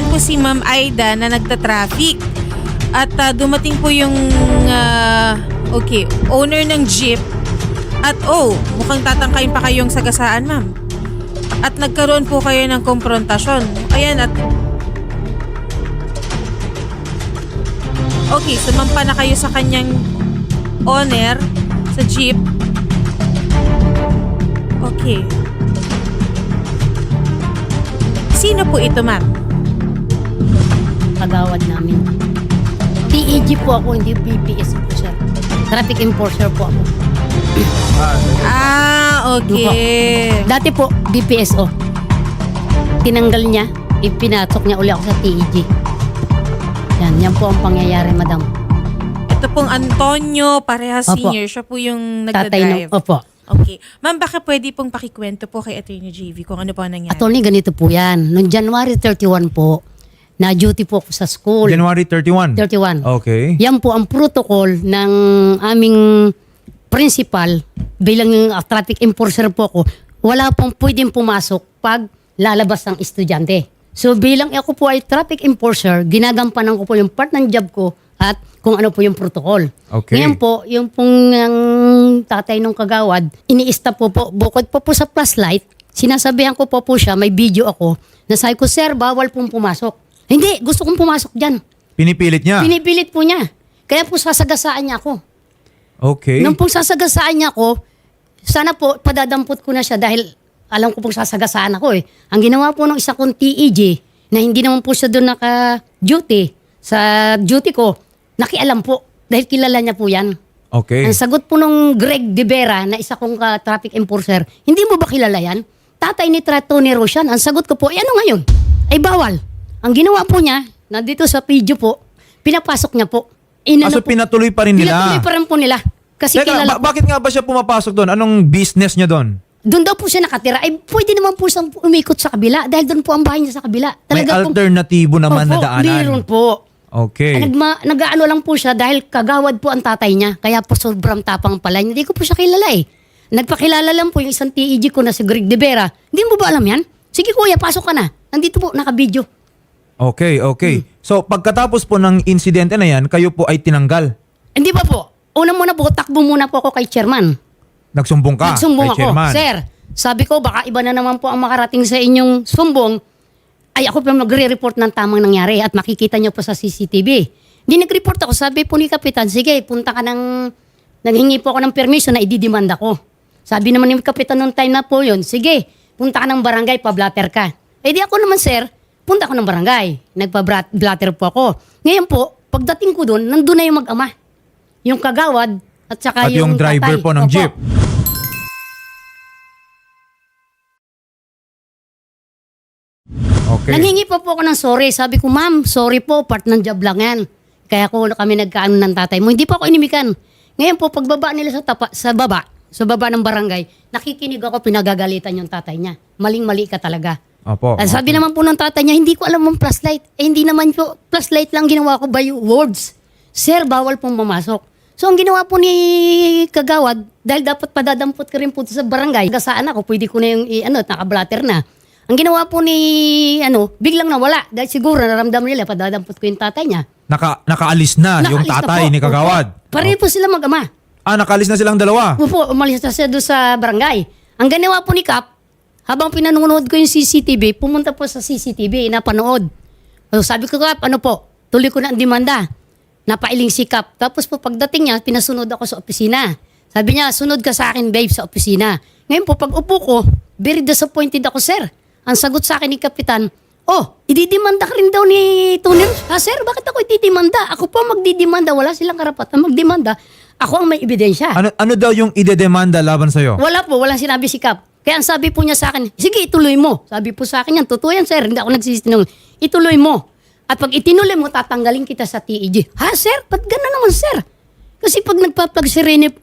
Ayan po si Ma'am Aida na nagta-traffic. At ah, dumating po yung ah, okay, owner ng jeep. At oh, mukhang tatangkayin pa kayong sagasaan, ma'am. At nagkaroon po kayo ng konfrontasyon. Ayan at Okay, sumampa na kayo sa kanyang owner sa jeep. Okay. Sino po ito, ma'am? Kagawad namin. PEG po ako, hindi PPS po sir. Traffic enforcer po ako. Ah, okay. Dati po, BPSO. Tinanggal niya, ipinasok niya uli ako sa TEG. Yan, yan po ang pangyayari, madam. Ito pong Antonio Parehas Opo. Senior. Siya po yung Tatay ng, nagdadrive. opo. Okay. Ma'am, baka pwede pong pakikwento po kay Attorney JV kung ano po ang nangyari. Attorney, ganito po yan. Noong January 31 po, na-duty po ako sa school. January 31. 31. Okay. Yan po ang protocol ng aming principal bilang uh, traffic enforcer po ako. Wala pong pwedeng pumasok pag lalabas ng estudyante. So bilang ako po ay traffic enforcer, ginagampanan ko po yung part ng job ko at kung ano po yung protocol. Okay. Ngayon po, yung pong ang tatay ng kagawad, ini-stop po po, bukod po po sa plus light, sinasabihan ko po po siya, may video ako, na sabi ko, sir, bawal pong pumasok. Hindi, gusto kong pumasok dyan. Pinipilit niya. Pinipilit po niya. Kaya po sasagasaan niya ako. okay. Nung pong sasagasaan niya ako, sana po padadampot ko na siya dahil alam ko pong sasagasaan ako eh. Ang ginawa po ng isa kong TEG na hindi naman po siya doon naka-duty sa duty ko, nakialam po dahil kilala niya po yan. okay. Ang sagot po nung Greg De Vera na isa kong ka traffic enforcer, hindi mo ba kilala yan? Tatay ni Trato ni Roshan, ang sagot ko po, eh ano ngayon? Ay bawal. Ang ginawa po niya, nandito sa video po, pinapasok niya po. Inano Ah, so po, pinatuloy pa rin nila. pinatuloy pa rin po nila. Kasi Teka, kilala ba- bakit nga ba siya pumapasok doon? Anong business niya doon? doon daw po siya nakatira. Ay, pwede naman po siyang umikot sa kabila dahil doon po ang bahay niya sa kabila. May po- alternatibo naman na Opo, daanan. Meron po. Okay. Ay, nagma, nag-ano lang po siya dahil kagawad po ang tatay niya. Kaya po sobrang tapang pala. Hindi ko po siya kilala eh. Nagpakilala lang po yung isang TEG ko na si Greg De Vera. Hindi mo ba alam yan? Sige kuya, pasok ka na. Nandito po, naka-video. Okay, okay. So pagkatapos po ng insidente na yan, kayo po ay tinanggal. Hindi pa po. Una muna po, takbo muna po ako kay chairman. Nagsumbong ka Nagsumbong kay ako. chairman. Sir, sabi ko baka iba na naman po ang makarating sa inyong sumbong. Ay ako pa magre-report ng tamang nangyari at makikita niyo po sa CCTV. Hindi nag-report ako. Sabi po ni Kapitan, sige, punta ka ng... Naghingi po ako ng permission na ididimanda ko. Sabi naman ni Kapitan nung time na po yun, sige, punta ka ng barangay, pa-blatter ka. Eh di ako naman, sir, punta ako ng barangay. Nagpa-blatter po ako. Ngayon po, pagdating ko doon, nandun na yung mag-ama. Yung kagawad at saka At yung driver tatay. po ng Opo. jeep. Okay. Nanghingi pa po ako ng sorry. Sabi ko, ma'am, sorry po, part ng job lang yan. Kaya ko kami nagkaano ng tatay mo. Hindi po ako inimikan. Ngayon po, pagbaba nila sa, tapa, sa baba, sa baba ng barangay, nakikinig ako, pinagagalitan yung tatay niya. Maling-mali ka talaga. Opo. Ah, sabi naman po ng tatay niya, hindi ko alam ang plus light. Eh, hindi naman po, plus light lang ginawa ko by words. Sir, bawal pong mamasok. So, ang ginawa po ni Kagawad, dahil dapat padadampot ka rin po sa barangay, gasaan ako, pwede ko na yung, i- ano, nakablatter na. Ang ginawa po ni, ano, biglang nawala. Dahil siguro naramdaman nila, padadampot ko yung tatay niya. Naka, nakaalis na yung Nakaalis na tatay po. ni Kagawad. Opo. Pareho po sila mag-ama. Ah, nakaalis na silang dalawa. Opo, umalis na siya doon sa barangay. Ang ginawa po ni Kap, habang pinanonood ko yung CCTV, pumunta po sa CCTV, napanood. So, sabi ko, Kap, ano po, tuloy ko na ang demanda. Napailing si Kap. Tapos po pagdating niya, pinasunod ako sa opisina. Sabi niya, sunod ka sa akin, babe, sa opisina. Ngayon po, pag upo ko, very disappointed ako, sir. Ang sagot sa akin ni Kapitan, Oh, ididimanda ka rin daw ni Tony. Ha, sir, bakit ako ididimanda? Ako po ang magdidimanda. Wala silang karapatan magdimanda. Ako ang may ebidensya. Ano, ano daw yung idedemanda laban sa'yo? Wala po, walang sinabi si Kap. Kaya ang sabi po niya sa akin, sige, ituloy mo. Sabi po sa akin yan, totoo yan, sir. Hindi ako nagsisinungaling. Ituloy mo. At pag itinuloy mo, tatanggalin kita sa TEG. Ha, sir? Ba't gano'n naman, sir? Kasi pag nagpa-plug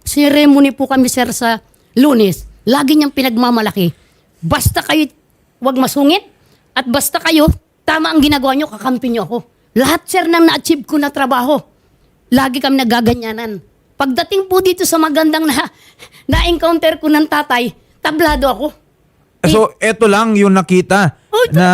ceremony, po kami, sir, sa lunes, lagi niyang pinagmamalaki. Basta kayo, wag masungit. At basta kayo, tama ang ginagawa niyo, kakampi niyo ako. Lahat, sir, ng na-achieve ko na trabaho, lagi kami nagaganyanan. Pagdating po dito sa magandang na, na-encounter ko ng tatay, tablado ako. So, eto lang yung nakita na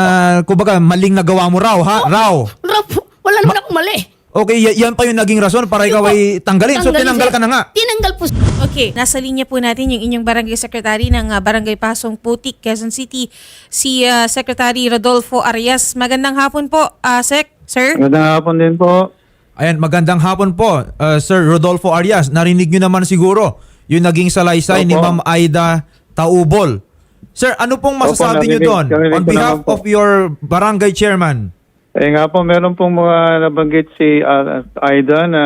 kumbaga maling nagawa mo raw, ha? Raw. Wala po- Wala naman akong mali. Okay, y- yan pa yung naging rason para ikaw ay tanggalin. So tinanggal ka na nga. Tinanggal po. Okay, nasa linya po natin yung inyong barangay secretary ng ah, Barangay Pasong Putik, Quezon City, si ah, Secretary Rodolfo Arias. Magandang hapon po, ah, Sec, sir. Magandang hapon din po. Ayan, magandang hapon po, uh, Sir Rodolfo Arias. Narinig nyo naman siguro yung naging salaysay ni Opo. Ma'am Aida Taubol. Sir, ano pong masasabi narinig- doon narinig on ko behalf naman po. of your barangay chairman? Eh nga po, meron pong mga nabanggit si ah, Aida na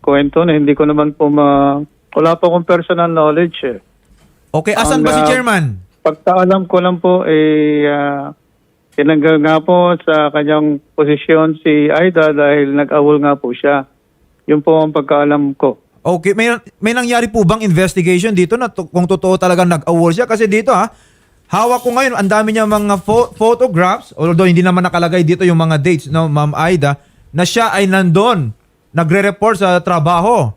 kwento na hindi ko naman po ma... Wala po akong personal knowledge eh. Okay, asan Ang, ba si ah, chairman? Pagkaalam ko lang po, eh, ah, tinanggal nga po sa kanyang posisyon si Aida dahil nag-awol nga po siya. Yun po ang pagkaalam ko. Okay, may may nangyari po bang investigation dito na to- kung totoo talaga nag-award siya? Kasi dito ha, hawak ko ngayon, ang dami niya mga pho- photographs, although hindi naman nakalagay dito yung mga dates, no, Ma'am Aida, na siya ay nandun, nagre-report sa trabaho.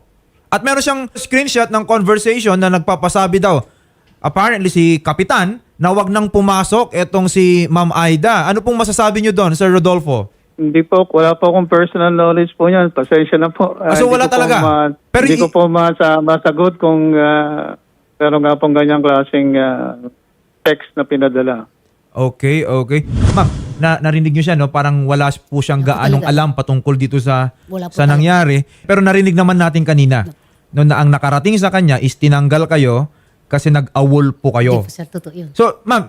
At meron siyang screenshot ng conversation na nagpapasabi daw, apparently si Kapitan, na wag nang pumasok etong si Ma'am Aida. Ano pong masasabi niyo doon, Sir Rodolfo? Hindi po, wala po akong personal knowledge po niyan. Pasensya na po. Ah, so hindi wala ko po talaga? ma- Pero hindi i- ko po masa, masagot kung uh, pero nga pong ganyang klaseng ah, text na pinadala. Okay, okay. Ma'am, na narinig niyo siya no, parang wala po siyang gaanong talaga. alam patungkol dito sa Wala po sa talaga. nangyari. Pero narinig naman natin kanina no na ang nakarating sa kanya is tinanggal kayo kasi nag-awol po kayo. Po, sir. Totoo yun. So, ma'am,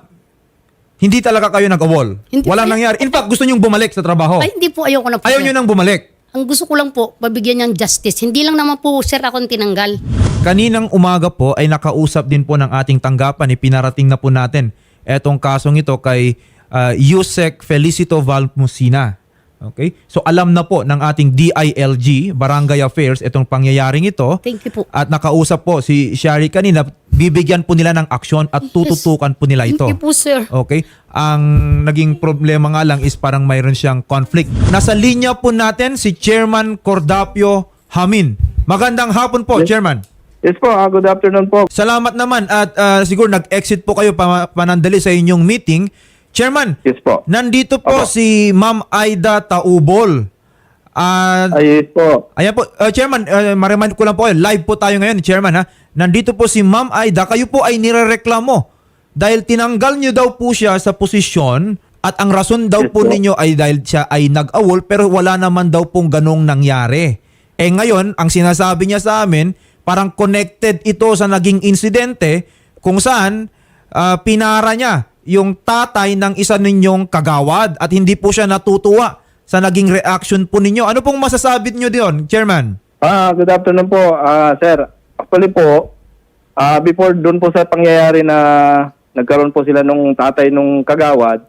hindi talaga kayo nag-awol. Hindi Walang po. nangyari. In fact, gusto niyong bumalik sa trabaho. Ay, hindi po. Ayoko na po. Ayaw niyo nang bumalik. Ang gusto ko lang po, pabigyan niyang justice. Hindi lang naman po, sir, akong tinanggal. Kaninang umaga po ay nakausap din po ng ating tanggapan, ipinarating na po natin etong kasong ito kay uh, Yusek Felicito Valmusina. Okay? So alam na po ng ating DILG, Barangay Affairs, itong pangyayaring ito. Thank you po. At nakausap po si Shari kanina, bibigyan po nila ng aksyon at tututukan po nila ito. Thank you po, sir. Okay? Ang naging problema nga lang is parang mayroon siyang conflict. Nasa linya po natin si Chairman Cordapio Hamin. Magandang hapon po, Chairman. Yes po, ah, good afternoon po. Salamat naman at ah, siguro nag-exit po kayo pa- panandali sa inyong meeting. Chairman, Yes po. nandito po Opo. si Ma'am Aida Taubol. At Ay, yes po. Ayan po, uh, Chairman, uh, mariman ko lang po kayo, live po tayo ngayon, Chairman ha. Nandito po si Ma'am Aida, kayo po ay nirereklamo dahil tinanggal niyo daw po siya sa posisyon at ang rason daw Yes po po. ninyo ay dahil siya ay nag-awol pero wala naman daw pong ganong nangyari. Eh ngayon, ang sinasabi niya sa amin, parang connected ito sa naging insidente kung saan ah, pinara niya yung tatay ng isa ninyong kagawad at hindi po siya natutuwa sa naging reaction po ninyo. Ano pong masasabi niyo diyon, Chairman? Ah, good afternoon po, ah, sir. Actually po, ah, before doon po sa pangyayari na nagkaroon po sila nung tatay nung kagawad,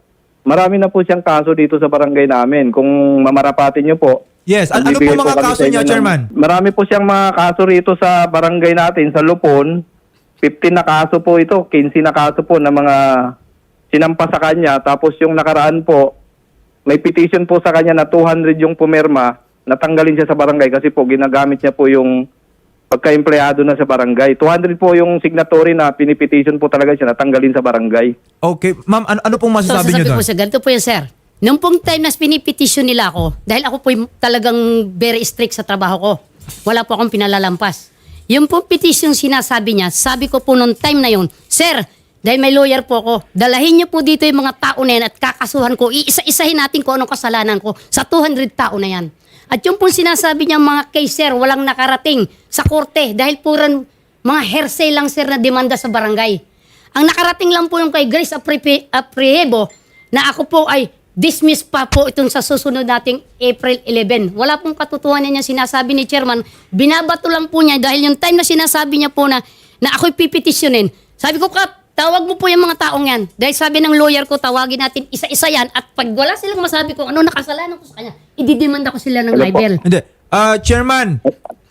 marami na po siyang kaso dito sa barangay namin. Kung mamarapatin niyo po. Yes, an- ano po magbibigay mga kami kaso sa inyo niya, Chairman? Marami po siyang mga kaso rito sa barangay natin, sa Lupon. 15 na kaso po ito, 15 na kaso po na mga sinampa sa kanya. Tapos yung nakaraan po, may petition po sa kanya na 200 yung pumirma, natanggalin siya sa barangay kasi po ginagamit niya po yung pagka-empleyado na sa barangay. 200 po yung signatory na pinipetition po talaga siya natanggalin sa barangay. Okay, ma'am, ano, ano pong So, masasabi niyo sasabi doon? po sa ganito po yun, sir. Nung pong time na pinipetisyon nila ako, dahil ako po talagang very strict sa trabaho ko, wala po akong pinalalampas. Yung pong petition sinasabi niya, sabi ko po nung time na yun, Sir, dahil may lawyer po ako, dalahin niyo po dito yung mga tao na yan at kakasuhan ko, iisa-isahin natin kung anong kasalanan ko sa 200 tao na yan. At yung pong sinasabi niya mga case, walang nakarating sa korte dahil po rin mga hearsay lang, sir, na demanda sa barangay. Ang nakarating lang po yung kay Grace Aprehebo na ako po ay dismiss pa po itong sa susunod nating April 11. Wala pong katotohanan niya sinasabi ni chairman. Binabato lang po niya dahil yung time na sinasabi niya po na, na ako'y pipetisyonin. Sabi ko, Kap, tawag mo po yung mga taong yan. Dahil sabi ng lawyer ko, tawagin natin isa-isa yan at pag wala silang masabi ko ano nakasalanan ko sa kanya, ididimanda ko sila ng Hello libel. Hindi. Ah, Chairman,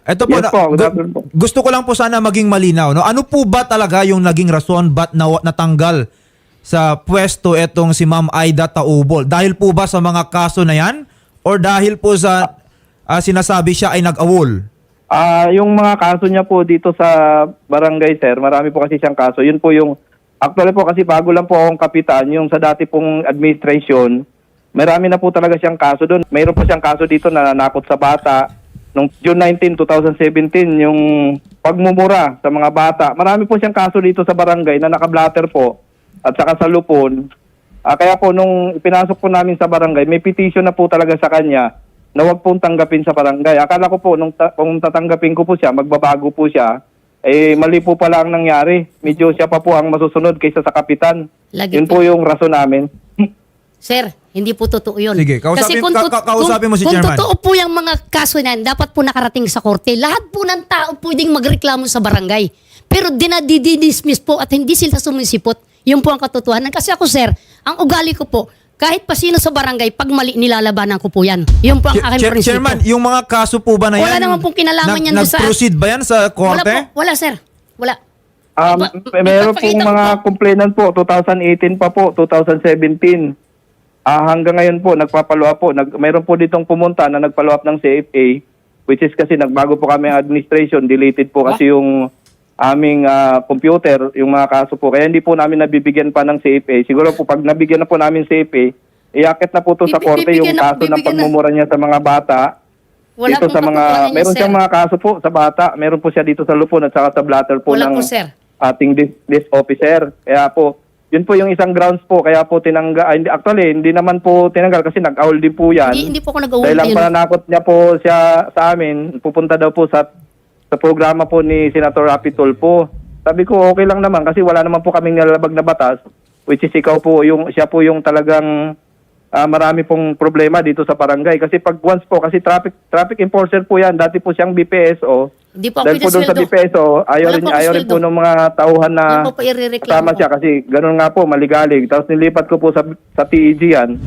ito po, Yes na- po, good gu- afternoon po. gusto ko lang po sana maging malinaw. No? Ano po ba talaga yung naging rason ba't na, natanggal sa pwesto etong si Ma'am Aida Taubol? Dahil po ba sa mga kaso na yan? Or dahil po sa ah, sinasabi siya ay nag-awol? Ah, yung mga kaso niya po dito sa barangay, sir, marami po kasi siyang kaso. Yun po yung Actually po kasi bago lang po akong kapitan, yung sa dati pong administration, marami na po talaga siyang kaso doon. Mayroon po siyang kaso dito na nanakot sa bata. Noong June 19, 2017, yung pagmumura sa mga bata. Marami po siyang kaso dito sa barangay na nakablatter po at saka sa lupon. Ah, kaya po nung ipinasok po namin sa barangay, may petition na po talaga sa kanya na wag pong tanggapin sa barangay. Akala ko po nung ta- kung tatanggapin ko po siya, magbabago po siya, eh mali po pala ang nangyari. Medyo siya pa po ang masusunod kaysa sa kapitan. Lagi Yun po yung rason namin. Sir, hindi po totoo yun. Sige, kausapin- ka- ka- kausapin mo si kung, Chairman. Kung totoo po yung mga kaso na yan, dapat po nakarating sa korte. Lahat po ng tao pwedeng magreklamo sa barangay. Pero dinadidismiss po at hindi sila sumisipot. Yun po ang katotohanan. Kasi ako, sir, ang ugali ko po, kahit pa sino sa barangay, pag mali, nilalabanan ko po yan. Yun po ang aking Chair- prinsipyo. Chairman, yung mga kaso po ba na yan? Wala naman pong kinalaman yan doon sa- Nag-proceed ba yan sa Wala korte? po, wala sir. Wala. Um, Iba- meron pong ko mga po. complainant po, 2018 pa po, 2017. Ah, hanggang ngayon po, nagpapalo up po. Nag, meron po ditong pumunta na nagpalo up ng CFA, which is kasi nagbago po kami ang administration, deleted po kasi yung aming ah, computer, yung mga kaso po. Kaya hindi po namin nabibigyan pa ng CFA. Siguro po pag nabigyan na po namin CFA, iakit na po to sa korte yung kaso ng pagmumura niya sa mga bata. Wala dito sa mga yan, meron sir. siyang mga kaso po sa bata. Meron po siya dito sa Lupon at saka sa blatter po Wala ng po, sir. ating dis officer. Kaya po, yun po yung isang grounds po. Kaya po tinangga, ay, hindi, actually, hindi naman po tinanggal kasi nag-aul din po yan. Hindi, hindi po ako nag-award Dahil ang pananakot niya po siya sa amin, pupunta daw po sa sa programa po ni Senator Rapi Tulfo. Sabi ko, okay lang naman kasi wala naman po kaming nilalabag na batas, which is ikaw po, yung, siya po yung talagang ah, marami pong problema dito sa barangay. Kasi pag once po, kasi traffic traffic enforcer po yan, dati po siyang BPSO. Hindi po ako Dahil po doon sa. BPSO, ayaw rin, ayaw rin po ng mga tauhan na ko. siya kasi ganun nga po, maligalig. Tapos nilipat ko po sa, sa TEG yan.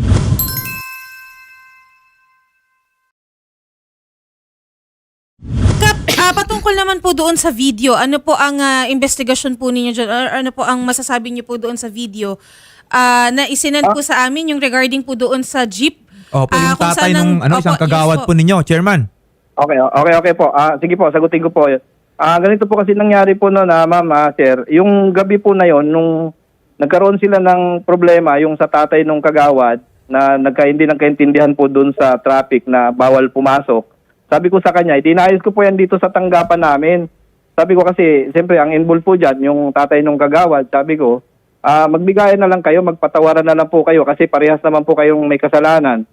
Ah, patungkol naman po doon sa video, ano po ang ah, investigasyon po ninyo dyan? Or ano po ang masasabi niyo po doon sa video? Ah, na isinend po sa amin yung regarding po doon sa jeep. Opo, Ah, yung kung tatay saan ang- nung ano, Opo, isang yes kagawad po ninyo, Chairman. Okay, okay, okay po. Ah, sige po, sagutin ko po. Ah, ganito po kasi nangyari po no na ma'am, ah, sir. Yung gabi po na yon nung nagkaroon sila ng problema yung sa tatay nung kagawad na nagka, hindi nagkaintindihan po doon sa traffic na bawal pumasok. Sabi ko sa kanya, itinayos ko po yan dito sa tanggapan namin. Sabi ko kasi, siyempre, ang involved po dyan, yung tatay nung kagawad, sabi ko, ah, magbigayan na lang kayo, magpatawaran na lang po kayo kasi parehas naman po kayong may kasalanan.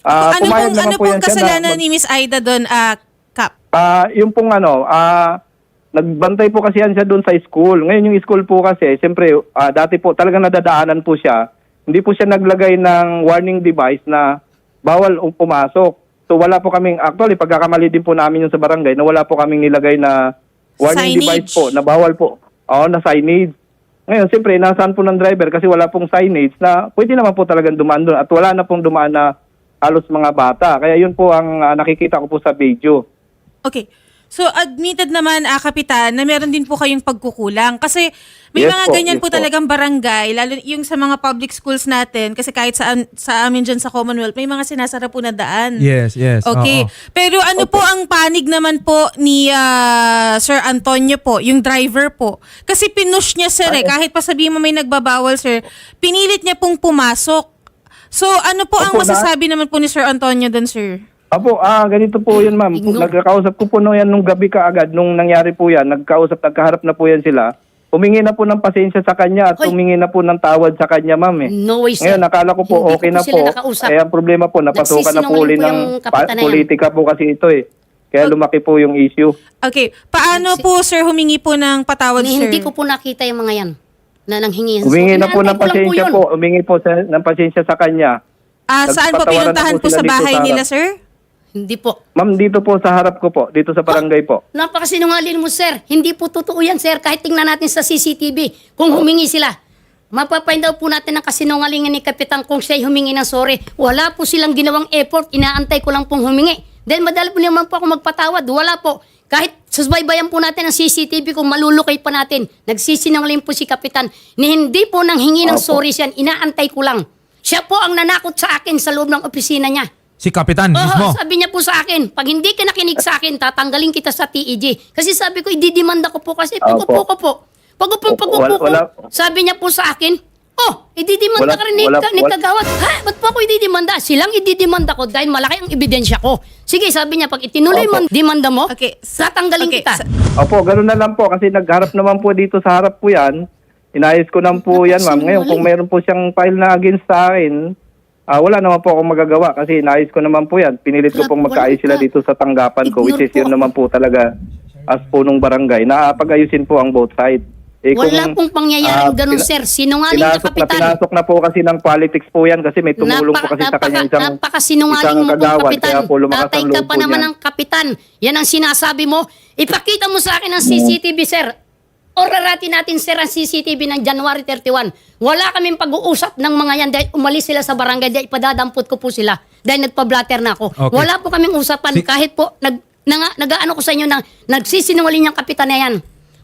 Ah, ano pong, ano po pong na kasalanan mag- ni Miss Aida doon, ah, Kap? Ah, yung pong ano, ah nagbantay po kasi yan siya doon sa school. Ngayon yung school po kasi, siyempre, ah, dati po talagang nadadaanan po siya. Hindi po siya naglagay ng warning device na bawal um- pumasok. So wala po kaming, actually pagkakamali din po namin yung sa barangay na wala po kaming nilagay na warning Signage. device po na bawal po. Oo, na signage. Ngayon, siyempre, nasaan po ng driver kasi wala pong signage na pwede naman po talagang dumaan doon at wala na pong dumaan na halos mga bata. Kaya yun po ang ah, nakikita ko po sa video. Okay. So admitted naman ah, kapitan na meron din po kayong pagkukulang kasi may Yes mga po, ganyan yes po, po. talagang barangay lalo yung sa mga public schools natin kasi kahit sa sa amin diyan sa Commonwealth may mga sinasara po na daan. Yes, yes. Okay. oo. Pero ano po ang panig naman po ni ah, Sir Antonio po, yung driver po? Kasi pinush niya sir eh, kahit pa sabihin mo may nagbabawal sir, pinilit niya pong pumasok. So ano po ang Opo, masasabi naman po ni Sir Antonio doon sir? Apo, ah, ganito po yun ma'am. Ignore. Nagkakausap ko po no yan nung gabi kaagad, nung nangyari po yan, nagkausap, nagkaharap na po yan sila. Humingi na po ng pasensya sa kanya at Hoy. humingi na po ng tawad sa kanya ma'am eh. No way, sir. Ngayon, nakala ko po Hindi okay ko na po sila po. nakausap. Eh, ang problema po, napasukan na po Nagsisinungaling uli po ng yung pa- kapitan na yan. politika po kasi ito eh. Kaya lumaki po yung issue. Okay. Paano po sir humingi po ng patawad Ni- sir? Hindi ko po nakita yung mga yan na nanghingi. So, Humingi na po inaantay ng ko lang pasensya yun. po. Humingi po sa, ng pasensya sa kanya. Ah, saan po Nagpatawaran na pinuntahan po po sa dito bahay sa nila harap. sir? Hindi po. Ma'am, dito po sa harap ko po. Dito sa barangay po. Napakasinungaling mo, sir. Hindi po totoo yan, sir. Kahit tingnan natin sa CCTV, kung humingi sila. Mapapind out po natin ang kasinungalingan ni Kapitan kung siya'y humingi ng sorry. Wala po silang ginawang effort. Inaantay ko lang pong humingi. Dahil madali po naman po ako magpatawad. Wala po. Kahit susbaybayan po natin ang CCTV kung malulukay pa natin. Nagsisinungaling po si Kapitan. Ni hindi po nang hingi ng sorry siya. Inaantay ko lang. Siya po ang nanakot sa akin sa loob ng opisina niya. Si Kapitan Oo, mismo. sabi niya po sa akin, pag hindi ka nakinig sa akin, tatanggalin kita sa TEG. Kasi sabi ko, ididimanda ko po kasi Opo. puko po ko po. Pag-upang Opo, pag-upo ko, wala- sabi niya po sa akin, Oh, ididimanda Wala- ka rin ni, wala- ni wala- Kagawad. Ha? Ba't po ako ididimanda? Silang ididimanda ko dahil malaki ang ebidensya ko. Sige, sabi niya, pag itinuloy mo ang demanda mo, Okay, tatanggalin okay, kita. sa- Opo, ganun na lang po kasi nagharap naman po dito sa harap po yan. Inayos ko naman po yan, ma'am. Ngayon, kung meron po siyang file na against sa akin, ah, wala naman po akong magagawa kasi inayos ko naman po yan. Pinilit ko Wala- pong magkaayos wala sila ka. dito sa tanggapan ko, which Ignore is yun naman po talaga as po nung barangay na pag-ayusin po ang both side. Eh, Wala pong pangyayaring ah, ganun, pina- sir. Sinungaling na pinasok na kapitan. pinasok na po kasi ng politics po yan kasi may tumulong po kasi sa kanya isang napakasinungaling isang mo pong kapitan. kaya po lumakas Tatay ang ka loob pa naman niyan. ng kapitan. Yan ang sinasabi mo. Ipakita mo sa akin ang CCTV, sir. Orarati natin, sir, ang CCTV ng January 31. Wala kaming pag-uusap ng mga yan dahil umalis sila sa barangay dahil ipadadampot ko po sila dahil nagpa-blatter na ako. Okay. Wala po kaming usapan Si- kahit po nag, nag, nag-ano ko sa inyo na nagsisinungaling yung kapitan na yan.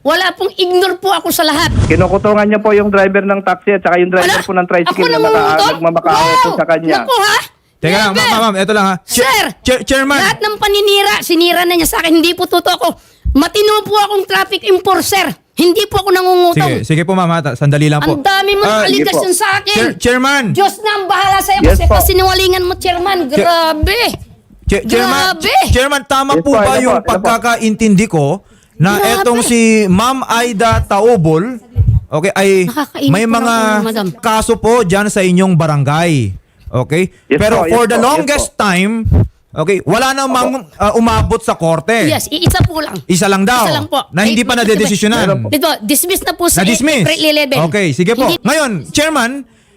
Wala pong ignore po ako sa lahat. Kinukutungan niya po yung driver ng taxi at saka yung driver Wala. po ng tricycle Ako na naka, nagmamakaawa po sa kanya. Naku ha? Teka lang, Never! ma'am, ma'am, ito lang ha. Sir! Chair- chairman. Lahat ng paninira, sinira na niya sa akin. Hindi po totoo ko. Matino po akong traffic enforcer. Hindi po ako nangungutong. Sige, sige po. Ta- sandali lang po. Ang dami mong Ah, aligasyon sige po. sa akin. Chair- chairman. Diyos na ang bahala sa'yo Yes kasi po. kasinungalingan mo, chairman. Grabe. Cha- chairman, Grabe! ch- chairman, tama Yes po po, ba po, yung ito po. pagkakaintindi ko na Grabe. etong si Ma'am Aida Taobol, okay, ay Nakakainit may po mga ako, madam. kaso po dyan sa inyong barangay. Okay? Yes Pero po, yes for the po, yes longest time, okay, wala namang uh, umabot sa korte. Yes, iisa po lang. Isa lang daw. Isa lang po. Na hindi pa nadedesisyonan. po. Dito, dismiss na po sa Na-dismiss? April 11. Okay, sige po. Hindi- Ngayon, Chairman,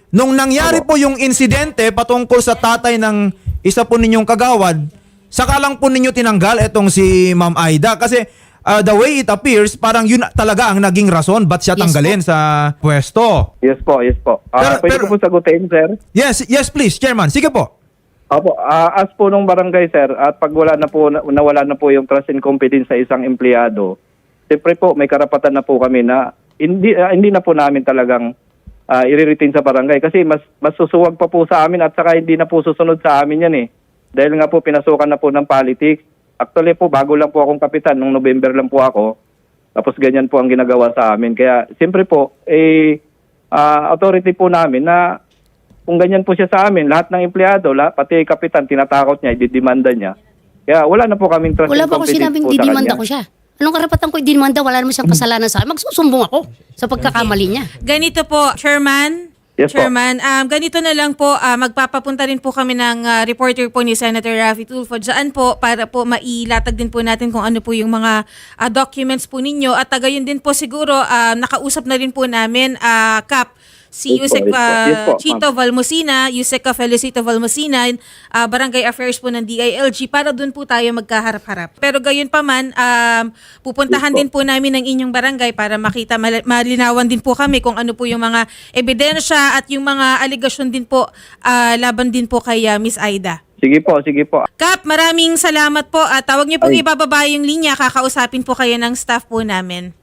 nung nangyari po yung insidente patungkol sa tatay ng isa po ninyong kagawad, saka lang po ninyo tinanggal itong si Ma'am Aida kasi uh, the way it appears, parang yun talaga ang naging rason ba't siya Yes tanggalin sa pwesto. Yes po, yes po. Pero- Ah, pwede pero- ko po sagutin, sir? Yes, yes please, Chairman. Sige po. Opo, ah, as po nung barangay, sir, at pag wala na po, na- nawala na po yung trust and confidence sa isang empleyado, siyempre po, may karapatan na po kami na hindi, ah, hindi na po namin talagang uh, i-retain sa barangay kasi mas, mas susuwag pa po sa amin at saka hindi na po susunod sa amin yan eh. Dahil nga po, pinasukan na po ng politics. Actually po, bago lang po akong kapitan, nung November lang po ako, tapos ganyan po ang ginagawa sa amin. Kaya, siyempre po, eh, ah, authority po namin na kung ganyan po siya sa amin, lahat ng empleyado, lahat, pati kapitan, tinatakot niya, ididimanda niya. Kaya wala na po kaming trust Wala and pa ako confidence sinabing po sa didimanda kanya. ko siya. Anong karapatan ko idimanda? Wala naman siyang kasalanan sa akin. Magsusumbong ako sa pagkakamali niya. Ganito po, Chairman. Yes po. Chairman, um, ganito na lang po, ah, magpapapunta rin po kami ng ah, reporter po ni Senator Raffy Tulfo dyan po para po mailatag din po natin kung ano po yung mga ah, documents po ninyo at uh, gayon din po siguro ah, nakausap na rin po namin ah, Kap si Yusek ah, ma'am. Chito Valmosina, Yusek Felicito Valmosina, ah, Barangay Affairs po ng DILG para doon po tayo magkaharap-harap. Pero gayon pa man, um, pupuntahan Yes din po namin ang inyong barangay para makita, mal- malinawan din po kami kung ano po yung mga ebidensya at yung mga aligasyon din po ah, laban din po kay ah, Miss Aida. Sige po, sige po. Kap, maraming salamat po. at tawag niyo pong Ay. ibababa yung linya. Kakausapin po kayo ng staff po namin.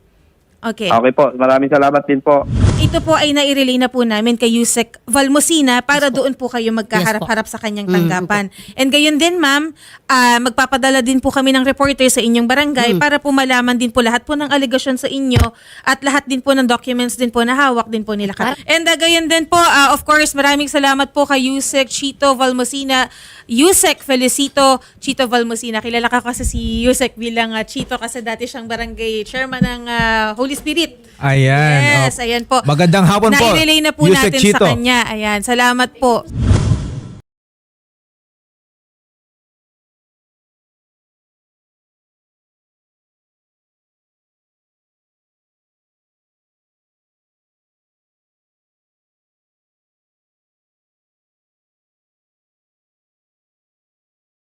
Okay. Okay po, maraming salamat din po. Ito po ay nai-relay na po namin kay Yusek Valmosina para doon po kayo magkaharap-harap sa kanyang tanggapan. And gayon din ma'am, ah, magpapadala din po kami ng reporter sa inyong barangay para po malaman din po lahat po ng aligasyon sa inyo at lahat din po ng documents din po na hawak din po nila. And uh, gayon din po, ah, of course, maraming salamat po kay Yusek Chito Valmosina, Yusek Felicito Chito Valmosina. Kilala ka kasi si Yusek bilang ah, Chito kasi dati siyang barangay chairman ng ah, Holy Spirit. Ayan. Yes, Oh. ayan po. Magandang hapon po. Nai-relay na po Yusek natin Chito. sa kanya. Ayan, salamat po.